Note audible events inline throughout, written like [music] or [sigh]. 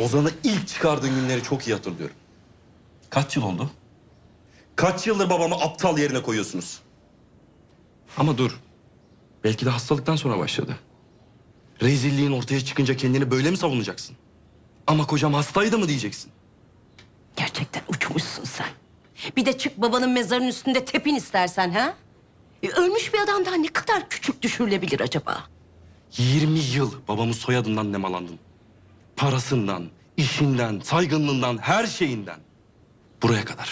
Ozan'ı ilk çıkardığın günleri çok iyi hatırlıyorum. Kaç yıl oldu? Kaç yıldır babamı aptal yerine koyuyorsunuz? Ama dur. Belki de hastalıktan sonra başladı. Rezilliğin ortaya çıkınca kendini böyle mi savunacaksın? Ama kocam hastaydı mı diyeceksin? Gerçekten uçmuşsun sen. Bir de çık babanın mezarının üstünde tepin istersen ha? E, Ölmüş bir adam daha ne kadar küçük düşürülebilir acaba? 20 yıl babamın soyadından nemalandın. Parasından, işinden, saygınlığından, her şeyinden. Buraya kadar.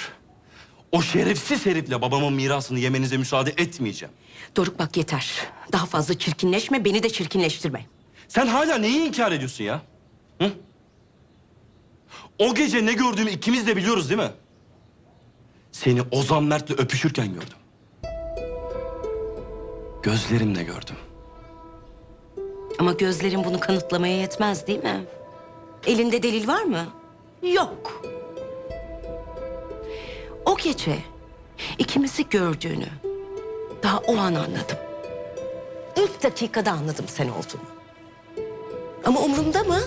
O şerefsiz herifle babamın mirasını yemenize müsaade etmeyeceğim. Doruk bak yeter. Daha fazla çirkinleşme, beni de çirkinleştirme. Sen hala neyi inkar ediyorsun ya? Hı? O gece ne gördüğümü ikimiz de biliyoruz değil mi? Seni Ozan Mert'le öpüşürken gördüm. Gözlerimle gördüm. Ama gözlerin bunu kanıtlamaya yetmez değil mi? Elinde delil var mı? Yok. O gece ikimizi gördüğünü daha o an anladım. İlk dakikada anladım sen olduğunu. Ama umurumda mı?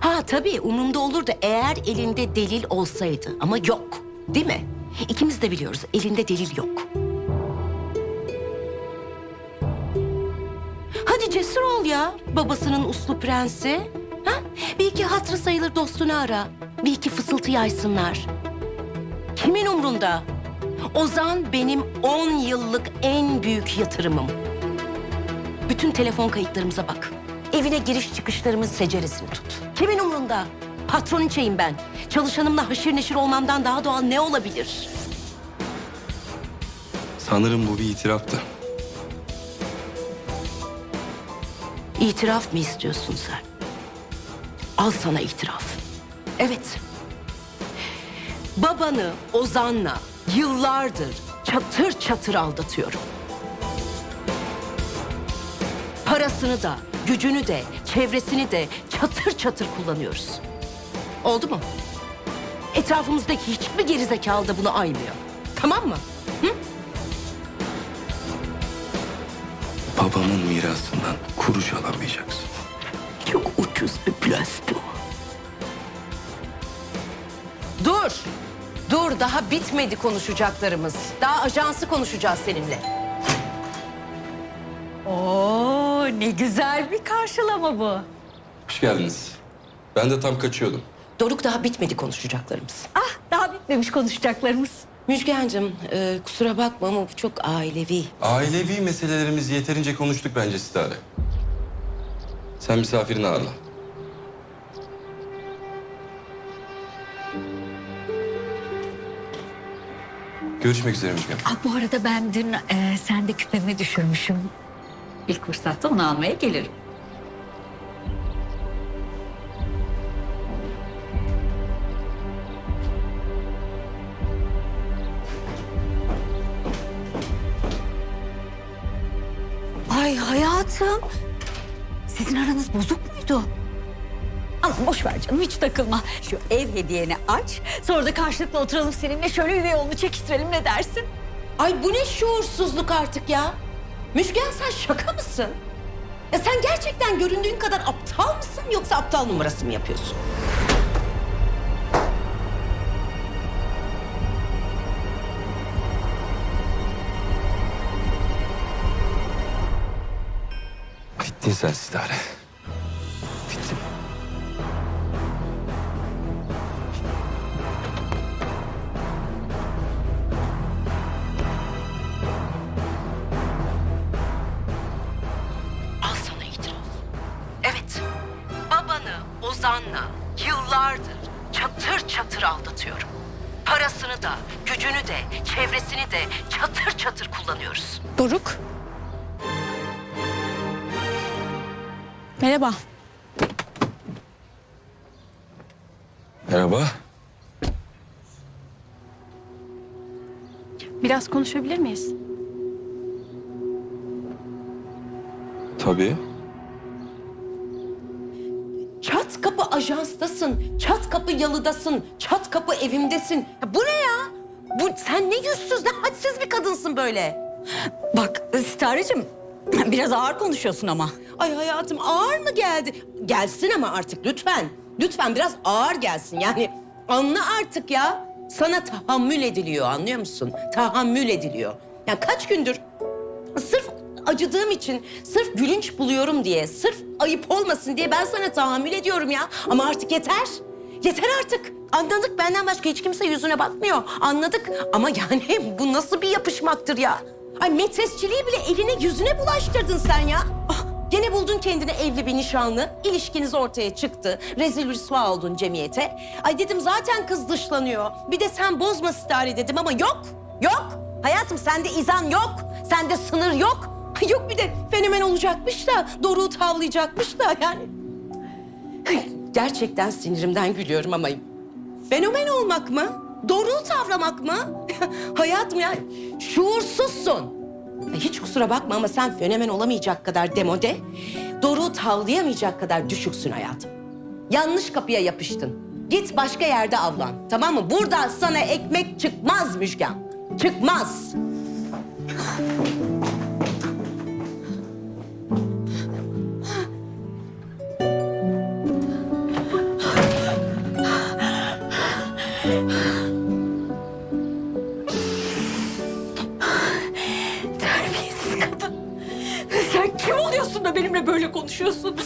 Ha tabii umurumda olurdu eğer elinde delil olsaydı. Ama yok. Değil mi? İkimiz de biliyoruz elinde delil yok. Hadi cesur ol ya babasının uslu prensi. Hatırı sayılır dostunu ara. Bir iki fısıltı yaysınlar. Kimin umrunda? Ozan benim 10 yıllık en büyük yatırımım. Bütün telefon kayıtlarımıza bak. Evine giriş çıkışlarımın seceresini tut. Kimin umrunda? Patron içeyim ben. Çalışanımla haşir neşir olmamdan daha doğal ne olabilir? Sanırım bu bir itiraftı. İtiraf mı istiyorsun sen? Al sana itiraf. Evet. Babanı Ozan'la yıllardır çatır çatır aldatıyorum. Parasını da, gücünü de, çevresini de çatır çatır kullanıyoruz. Oldu mu? Etrafımızdaki hiçbir gerizekalı da bunu aymıyor. Tamam mı? Babamın mirasından kuruş alamayacaksın. Çok ucuz bir plas bu. Dur. Dur daha bitmedi konuşacaklarımız. Daha ajansı konuşacağız seninle. Oo ne güzel bir karşılama bu. Hoş geldiniz. Ben de tam kaçıyordum. Doruk daha bitmedi konuşacaklarımız. Ah daha bitmemiş konuşacaklarımız. Müjgancığım e, kusura bakma ama bu çok ailevi. Ailevi meselelerimizi yeterince konuştuk bence Sitare. Sen misafirini ağırla. Görüşmek üzere Müjgan. Ah bu arada ben dün e, sende küpemi düşürmüşüm. İlk fırsatta onu almaya gelirim. Ay hayatım. Sizin aranız bozuk muydu? Ama boş ver canım hiç takılma. Şu ev hediyeni aç. Sonra da karşılıklı oturalım seninle şöyle üvey oğlunu çekiştirelim ne dersin? Ay bu ne şuursuzluk artık ya? Müjgan sen şaka mısın? Ya sen gerçekten göründüğün kadar aptal mısın yoksa aptal numarası mı yapıyorsun? Bittin sen Sitare. Bittin. Al sana itiraf. Evet, babanı Ozan'la yıllardır çatır çatır aldatıyorum. Parasını da, gücünü de, çevresini de çatır çatır kullanıyoruz. Doruk. Merhaba. Merhaba. Biraz konuşabilir miyiz? Tabii. Çat kapı ajanstasın, çat kapı yalıdasın, çat kapı evimdesin. Ya bu ne ya? Bu sen ne yüzsüz, ne hadsiz bir kadınsın böyle. Bak Sitareciğim [clears throat] biraz ağır konuşuyorsun ama. Ay hayatım ağır mı geldi? Gelsin ama artık lütfen. Lütfen biraz ağır gelsin yani. Anla artık ya. Sana tahammül ediliyor anlıyor musun? Tahammül ediliyor. Ya kaç gündür sırf acıdığım için, sırf gülünç buluyorum diye, sırf ayıp olmasın diye ben sana tahammül ediyorum ya. Ama artık yeter. Yeter artık. Anladık benden başka hiç kimse yüzüne bakmıyor. Anladık ama yani [laughs] bu nasıl bir yapışmaktır ya? Ay metresçiliği bile eline yüzüne bulaştırdın sen ya. Ah, gene buldun kendine evli bir nişanlı. İlişkiniz ortaya çıktı. Rezil rüsva oldun cemiyete. Ay dedim zaten kız dışlanıyor. Bir de sen bozma stari dedim ama yok. Yok. Hayatım sende izan yok. Sende sınır yok. Yok bir de fenomen olacakmış da Doruk'u tavlayacakmış da yani. Gerçekten sinirimden gülüyorum ama fenomen olmak mı? Doruk'u tavlamak mı? [laughs] Hayatım ya şuursuzsun. Hiç kusura bakma ama sen fenomen olamayacak kadar demode, Doruk'u tavlayamayacak kadar düşüksün hayatım. Yanlış kapıya yapıştın. Git başka yerde avlan. Tamam mı? Burada sana ekmek çıkmaz Müjgan. Çıkmaz. Da benimle böyle konuşuyorsun?